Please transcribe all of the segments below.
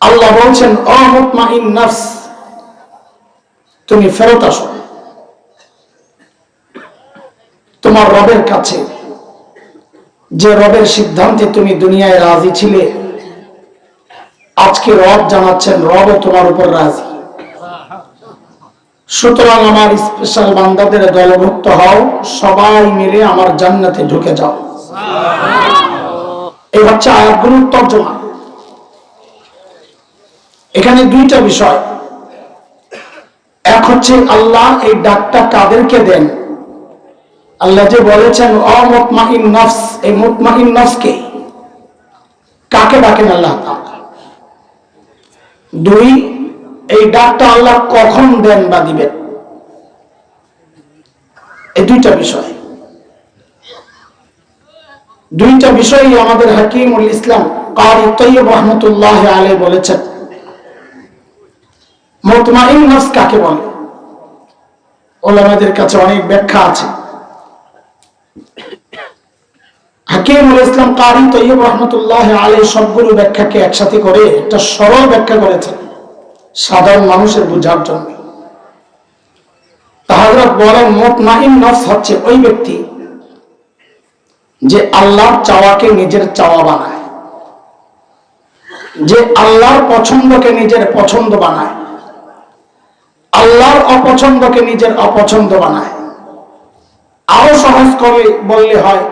আল্লাহ বলছেন অমুতমা নফস তুমি ফেরত আসো। তোমার রবের কাছে যে রবের সিদ্ধান্তে তুমি দুনিয়ায় রাজি ছিলে আজকে রব জানাচ্ছেন রবও তোমার উপর রাজি। সুতরাং আমার স্পেশাল বান্দাদের দলভুক্ত হও সবাই মিলে আমার জান্নাতে ঢুকে যাও। এই হচ্ছে আয়াতগুলোর তর্জমা। এখানে দুইটা বিষয়। এক হচ্ছে আল্লাহ এই ডাকটা কাদেরকে দেন? আল্লাহ যে বলেছেন অমতমাহিন নফস এই নফসকে কাকে ডাকেন আল্লাহ দুই, এই ডাকটা আল্লাহ কখন দেন বা দিবেন? এই দুইটা বিষয়। দুইটা বিষয়ই আমাদের হাকিমুল ইসলাম কারি তৈয়ব রহমতুল্লাহ আলে বলেছেন। মোতমাইন নফস কাকে বলে? ওলামাদের কাছে অনেক ব্যাখ্যা আছে। হাকিমুল ইসলাম কারি তৈয়ব রহমতুল্লাহ আলে সবগুলো ব্যাখ্যাকে একসাথে করে একটা সরল ব্যাখ্যা করেছেন সাধারণ মানুষের বোঝার জন্য। তাহলে বলেন, মোতমাইন নফস হচ্ছে ওই ব্যক্তি যে আল্লাহর চাওয়াকে নিজের চাওয়া বানায়, যে আল্লাহর পছন্দকে নিজের পছন্দ বানায়। আল্লাহর অপছন্দকে নিজের অপছন্দ বানায়। আরও সহজ করে বললে হয়,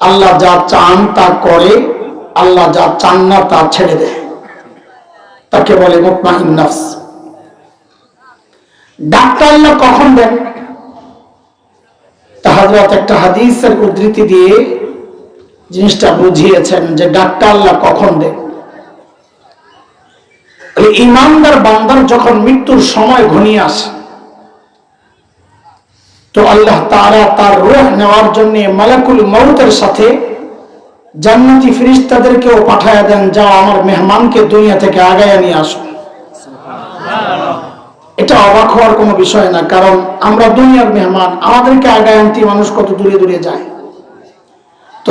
আল্লাহ যা চান তা করে, আল্লাহ যা চান না তা ছেড়ে দেয়। তাকে বলে মুতমাইন নফস। ডাক্তার আল্লাহ কখন দেন? তাহাজরাত একটা হাদিসের উদ্ধৃতি দিয়ে জিনিসটা বুঝিয়েছেন যে ডাক্তার আল্লাহ কখন দেন? তাহলে ইমানদার বান্দার যখন মৃত্যুর সময় ঘনিয়ে আসে, তো আল্লাহ তারা তার রোহ নেওয়ার জন্য মালাকুল মৌতের সাথে জান্নাতি ফিরিস্তাদেরকেও পাঠায় দেন, যা আমার মেহমানকে দুনিয়া থেকে আগায় নিয়ে আসো। এটা অবাক হওয়ার কোনো বিষয় না, কারণ আমরা দুনিয়ার মেহমান, আমাদেরকে আগায় আনতে মানুষ কত দূরে দূরে যায়। তো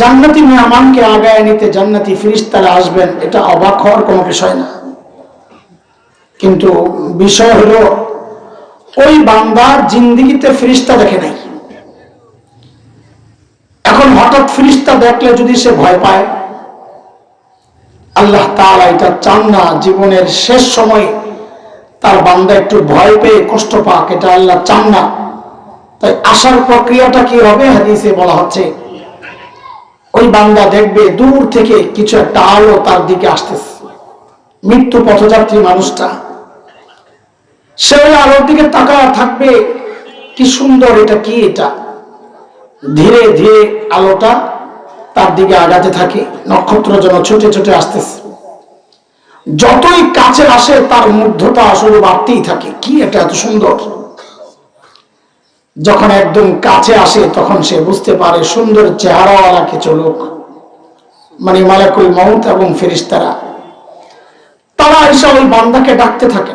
জান্নাতি মেহমানকে আগায় নিতে জান্নাতি ফিরিস্তারা আসবেন, এটা অবাক হওয়ার কোনো বিষয় না। কিন্তু বিষয় হলো, ওই বান্দা জিন্দিগিতে ফিরিস্তা দেখে নাই। এখন হঠাৎ ফিরিস্তা দেখলে যদি সে ভয় পায়, আল্লাহ তাআলা এটা চান না, জীবনের শেষ সময় তার বান্দা একটু ভয় পেয়ে কষ্ট পাক, এটা আল্লাহ চান না। তাই আসার প্রক্রিয়াটা কি হবে? হাদিসে বলা হচ্ছে, ওই বান্দা দেখবে দূর থেকে কিছু একটা আলো তার দিকে আসতেছে। মৃত্যু পথযাত্রী মানুষটা। সে ওই আলোর দিকে তাকায় থাকবে, কি সুন্দর এটা কি এটা? ধীরে ধীরে আলোটা তার দিকে আগাতে থাকে, নক্ষত্র যেন ছুটে ছুটে আসতেছে। যতই কাছে আসে, তার মুগ্ধতা আসলে বাড়তেই থাকে। কি এটা এত সুন্দর? যখন একদম কাছে আসে, তখন সে বুঝতে পারে সুন্দর চেহারাওয়ালা কিছু লোক মানে মালাকুল মৌত এবং ফেরিস্তারা তারা এসে ওই বান্দাকে ডাকতে থাকে।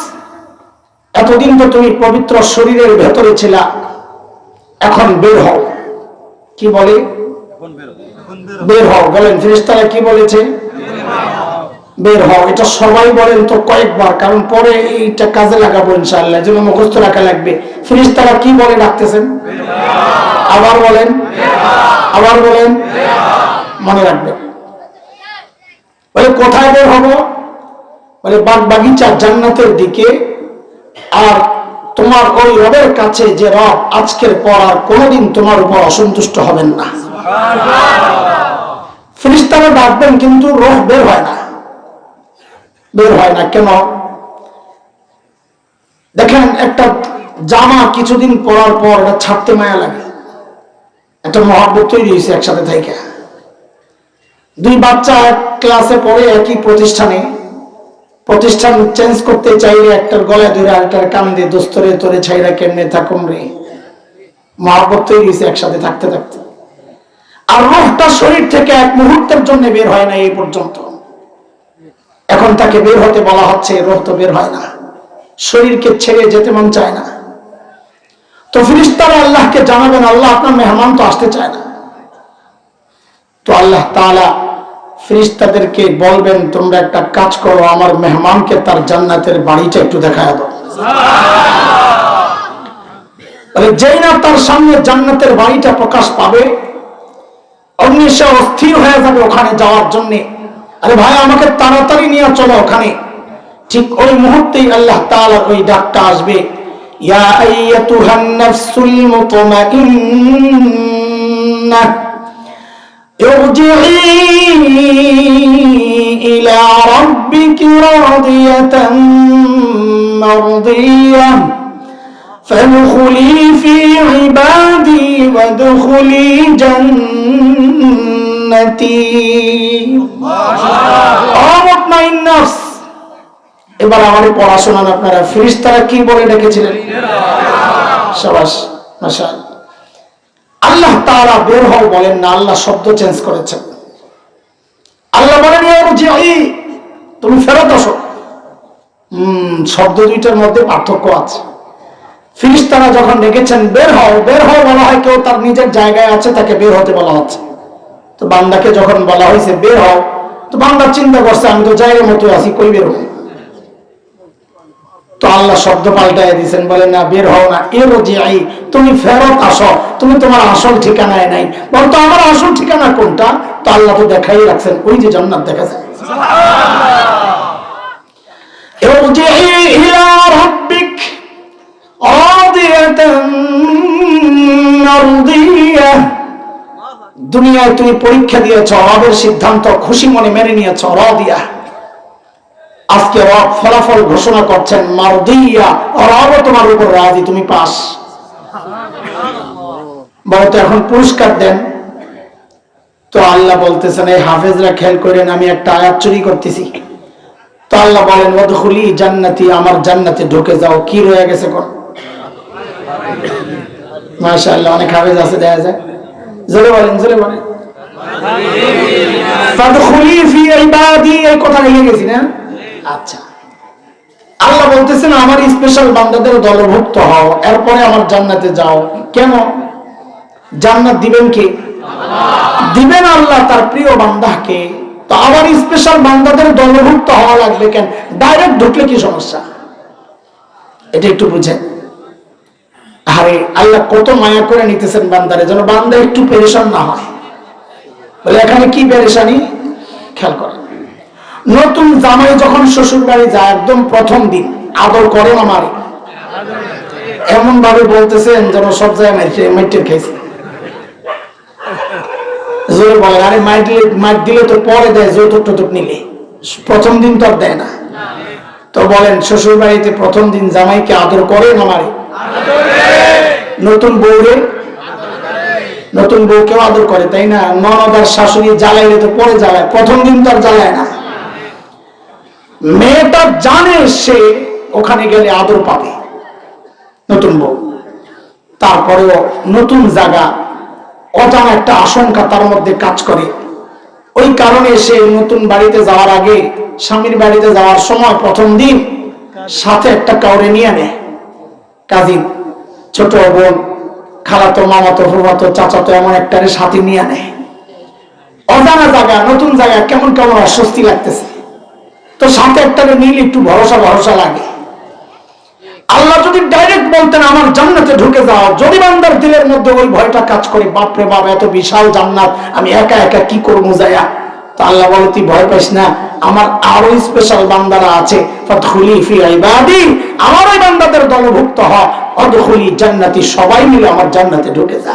এতদিন তো তুমি পবিত্র শরীরের ভেতরে ছিলা, এখন বের হও। কি বলে? বের হও। বলেন, ফেরেশতারা কি বলেছে? বের হও। এটা সবাই বলেন তো কয়েকবার, কারণ পরে এইটা কাজে লাগাবো ইনশাআল্লাহ, যেন মুখস্থ রাখা লাগবে। ফেরেশতারা কি বলে ডাকতেছেন? আবার বলেন। আবার বলেন। মনে রাখবেন। বলে, কোথায় বের হব? বলে বাগ বাগিচা জান্নাতের দিকে আর তোমার ওই রবের কাছে যে রব আজকের পর আর কোনোদিন তোমার উপর অসন্তুষ্ট হবেন না। ফিরিস্তারা ডাকবেন কিন্তু রোহ বের হয় না। বের হয় না। কেন? দেখেন, একটা জামা কিছুদিন পরার পর এটা ছাড়তে মায়া লাগে। একটা মহাব্বত তৈরি হয়েছে একসাথে থেকে। দুই বাচ্চা ক্লাসে পড়ে একই প্রতিষ্ঠানে। প্রতিষ্ঠান চেঞ্জ করতে চাইলে একটার গলায় ধরে আরেকটার কান দিয়ে দোস্তরে তোরে ছাইরা কেমনে থাকুন রে? মহাব্বত তৈরি হয়েছে একসাথে থাকতে থাকতে। আর রোহটা শরীর থেকে এক মুহূর্তের জন্য বের হয় না এই পর্যন্ত। এখন তাকে বের হতে বলা হচ্ছে, রোহ তো বের হয় না। শরীরকে ছেড়ে যেতে মন চায় না। তো ফিরিস্তারা আল্লাহকে জানাবেন, আল্লাহ আপনার মেহমান তো আসতে চায় না। তো আল্লাহ তাআলা ফিরিস্তাদেরকে বলবেন তোমরা একটা কাজ করো আমার মেহমানকে তার জান্নাতের বাড়িটা একটু দেখায় যেই না তার সামনে জান্নাতের বাড়িটা প্রকাশ পাবে অস্থির হয়ে যাবে ওখানে যাওয়ার জন্যে। আরে ভাই আমাকে তাড়াতাড়ি নিয়ে চলো ওখানে। ঠিক ওই মুহূর্তেই আল্লাহ তালা ওই ডাকটা আসবে। ইয়া إلى ربك راضية مرضية فادخلي في عبادي وادخلي جنتي অমতমাইন নফস এবার আমাদের পড়াশোনা আপনারা ফিরিস্তারা কি বলে ডেকেছিলেন সবাস মাশাআল্লাহ আল্লাহ তারা বের হও বলেন না আল্লাহ শব্দ চেঞ্জ করেছেন আল্লাহ বলেন "ইয়া রুজিঈ, তুমি ফেরত আসো। শব্দ দুইটার মধ্যে পার্থক্য আছে। ফিরিস্তারা যখন ডেকেছেন বের হও বের হও বলা হয় কেউ তার নিজের জায়গায় আছে তাকে বের হতে বলা হচ্ছে। তো বান্দাকে যখন বলা হয়েছে বের হও তো বান্দা চিন্তা করছে আমি তো জায়গা মতো আছি কই বের হব? আল্লাহ শব্দ পাল্টাই দিয়েছেন বলে না বের হও না এরও যে আই তুমি ফেরত আসো তুমি তোমার আসল ঠিকানায় নাই। বলতো আমার আসল ঠিকানা কোনটা? তো আল্লাহ তো দেখাই রাখছেন ওই যে জন্নাত দেখাছে দুনিয়ায় তুমি পরীক্ষা দিয়েছ রবের সিদ্ধান্ত খুশি মনে মেনে নিয়েছ রিয়া আজকে রব ফলাফল ঘোষণা করছেন মারদিয়া রবও তোমার উপর রাজি তুমি পাস। বলতো এখন পুরস্কার দেন। তো আল্লাহ বলতেছেন এই হাফেজরা খেয়াল করেন আমি একটা আয়াত চুরি করতেছি। তো আল্লাহ বলেন ওদখুলি জান্নাতি আমার জান্নাতে ঢুকে যাও। কি রয়ে গেছে কোন? মাশাআল্লাহ অনেক হাফেজ আছে দেখা যায় জোরে বলেন জোরে বলেন। ফাদখুলি ফি ইবাদি এই কথা লিখে গেছি না? আচ্ছা। আল্লাহ বলতেছেন, আমার স্পেশাল বান্দাদের দলভুক্ত হও, এরপরে আমার জান্নাতে যাও। কেন? জান্নাত দিবেন কি? দিবেন আল্লাহ তার প্রিয় বান্দাকে। তো আবার স্পেশাল বান্দাদের দলভুক্ত হওয়া লাগবে কেন? ডাইরেক্ট ঢুকলে কি সমস্যা? এটা একটু বুঝেন। আরে, আল্লাহ কত মায়া করে নিতেছেন বান্দারে, যেন বান্দা একটু পেরেশান না হয়। বলে, এখানে কি পেরেশানি? খেয়াল করেন। নতুন জামাই যখন শ্বশুর বাড়ি যায়, একদম প্রথম দিন, আদর করেন আমার এমন ভাবে বলতেছেন যেন সব জায়গায় মাইটে মাইটে খাইছে জোরে বলে আরে মাইট মাইট দিলে তো পরে দেয়, যৌতুক টুতুক নিলে। প্রথম দিন তো আর দেয় না। তো বলেন শ্বশুর বাড়িতে প্রথম দিন জামাইকে আদর করেন আমারে নতুন বউরে? নতুন বউকেও আদর করে, তাই না? ননদ আর শাশুড়ি জ্বালাইলে তো পরে জ্বালায়, প্রথম দিন তো আর জ্বালায় না। মেয়েটা জানে সে ওখানে গেলে আদর পাবে। নতুন বউ। তারপরেও নতুন জায়গা, অজানা একটা আশঙ্কা তার মধ্যে কাজ করে। ওই কারণে সে নতুন বাড়িতে যাওয়ার আগে, স্বামীর বাড়িতে যাওয়ার সময় প্রথম দিন সাথে একটা কাউরে নিয়ে নেয়। কাজিন, ছোট বোন, খালাতো, মামাতো, ফুফাতো, চাচাতো, এমন একটারে সাথে নিয়ে নেয়। অজানা জায়গা, নতুন জায়গা, কেমন কেমন অস্বস্তি লাগতেছে। তো সাথে একটাকে নিলে একটু ভরসা ভরসা লাগে। আল্লাহ যদি ডাইরেক্ট বলতেন, আমার জান্নাতে ঢুকে যাও। যদি বান্দার দিলের মধ্যে ওই ভয়টা কাজ করে, বাপরে বাপ, এত বিশাল জান্নাত, আমি একা একা কি করব যায়া? তো আল্লাহ বলে, তুই ভয় পাইস না, আমার আরও স্পেশাল বান্দারা আছে। আমার ওই বান্দাদের দলভুক্ত হ। অদখুলি জান্নাতি, সবাই মিলে আমার জান্নাতে ঢুকে যা।